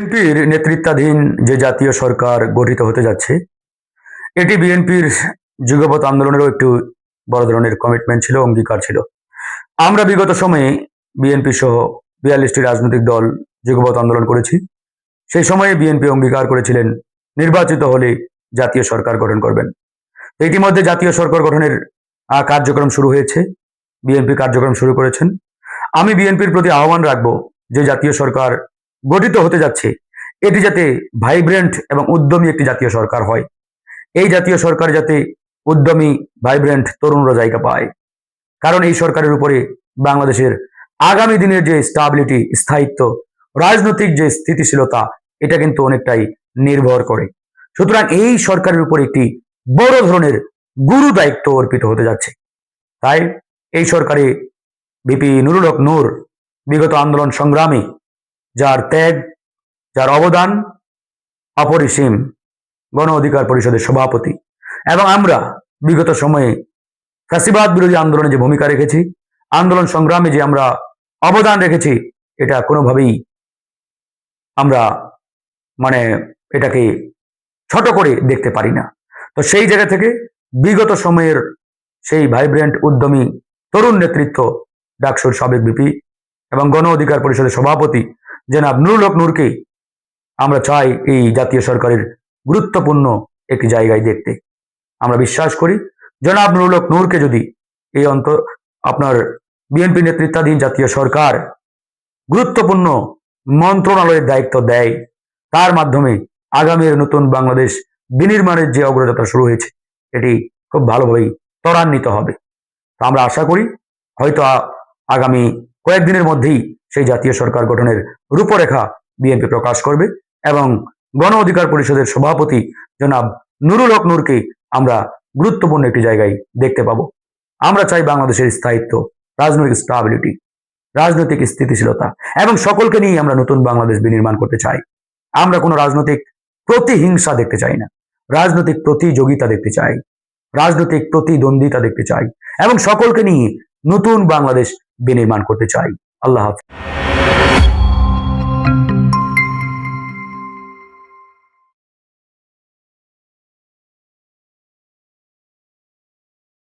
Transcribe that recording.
বিএনপির নেতৃত্বাধীন যে জাতীয় সরকার গঠিত হতে যাচ্ছে, এটি বিএনপির যুগপৎ আন্দোলনেরও একটু বড় ধরনের কমিটমেন্ট ছিল, অঙ্গীকার ছিল। আমরা বিগত সময়ে বিএনপি সহ বিয়াল্লিশটি রাজনৈতিক দল যুগপৎ আন্দোলন করেছি। সেই সময়ে বিএনপি অঙ্গীকার করেছিলেন, নির্বাচিত হলে জাতীয় সরকার গঠন করবেন। ইতিমধ্যে জাতীয় সরকার গঠনের কার্যক্রম শুরু হয়েছে, বিএনপি কার্যক্রম শুরু করেছেন। আমি বিএনপির প্রতি আহ্বান রাখব যে জাতীয় সরকার গঠিত হতে যাচ্ছে। এটি যাতে ভাইব্রেন্ট এবং উদ্যমী একটি জাতীয় সরকার হয়। এই জাতীয় সরকার যাতে উদ্যমী ভাইব্রেন্ট তরুণরা জায়গা পায়। কারণ এই সরকারের উপরে বাংলাদেশের আগামী দিনের যে স্টাবিলিটি স্থায়িত্ব, রাজনৈতিক যে স্থিতিশীলতা, এটা কিন্তু অনেকটাই নির্ভর করে। সুতরাং এই সরকারের উপর একটি বড় ধরনের গুরু দায়িত্ব অর্পিত হতে যাচ্ছে। তাই এই সরকারে বিপি নুরুল হক নূর, বিগত আন্দোলন সংগ্রামে যার ত্যাগ, যার অবদান অপরিসীম গণ অধিকার পরিষদের সভাপতি। এবং আমরা বিগত সময়ে ফ্যাসিবাদ বিরোধী আন্দোলনে যে ভূমিকা রেখেছি, আন্দোলন সংগ্রামে যে আমরা অবদান রেখেছি, এটা কোনোভাবেই আমরা মানে এটাকে ছোট করে দেখতে পারি না। তো সেই জায়গা থেকে বিগত সময়ের সেই ভাইব্রেন্ট, উদ্যমী তরুণ নেতৃত্ব ডাকসুর সাবেক বিপি এবং গণ অধিকার পরিষদের সভাপতি জনাব নুরুল হক নূরকে আমরা চাই এই জাতীয় সরকারের গুরুত্বপূর্ণ একটি জায়গায় দেখতে। আমরা বিশ্বাস করি জনাব নুরুল হক নূরকে যদি এই অন্ত, আপনার বিএনপি নেতৃত্বাধীন জাতীয় সরকার গুরুত্বপূর্ণ মন্ত্রণালয়ের দায়িত্ব দেয়, তার মাধ্যমে আগামীর নতুন বাংলাদেশ বিনির্মাণের যে অগ্রযাত্রা শুরু হয়েছে, এটি খুব ভালোভাবেই ত্বরান্বিত হবে। তো আমরা আশা করি হয়তো আগামী কয়েকদিনের মধ্যেই সেই জাতীয় সরকার গঠনের রূপরেখা বিএনপি প্রকাশ করবে এবং গণ অধিকার পরিষদের সভাপতি জনাব নুরুল হক নূরকে আমরা গুরুত্বপূর্ণ একটি জায়গায় দেখতে পাবো। আমরা চাই বাংলাদেশের স্থায়িত্ব, রাজনৈতিক স্টাবিলিটি রাজনৈতিক স্থিতিশীলতা এবং সকলকে নিয়ে আমরা নতুন বাংলাদেশ বিনির্মাণ করতে চাই। আমরা কোনো রাজনৈতিক প্রতিহিংসা দেখতে চাই না। রাজনৈতিক প্রতিযোগিতা দেখতে চাই। রাজনৈতিক প্রতিদ্বন্দ্বিতা দেখতে চাই এবং সকলকে নিয়ে নতুন বাংলাদেশ বিনির্মাণ করতে চাই। আল্লাহ হাফিজ।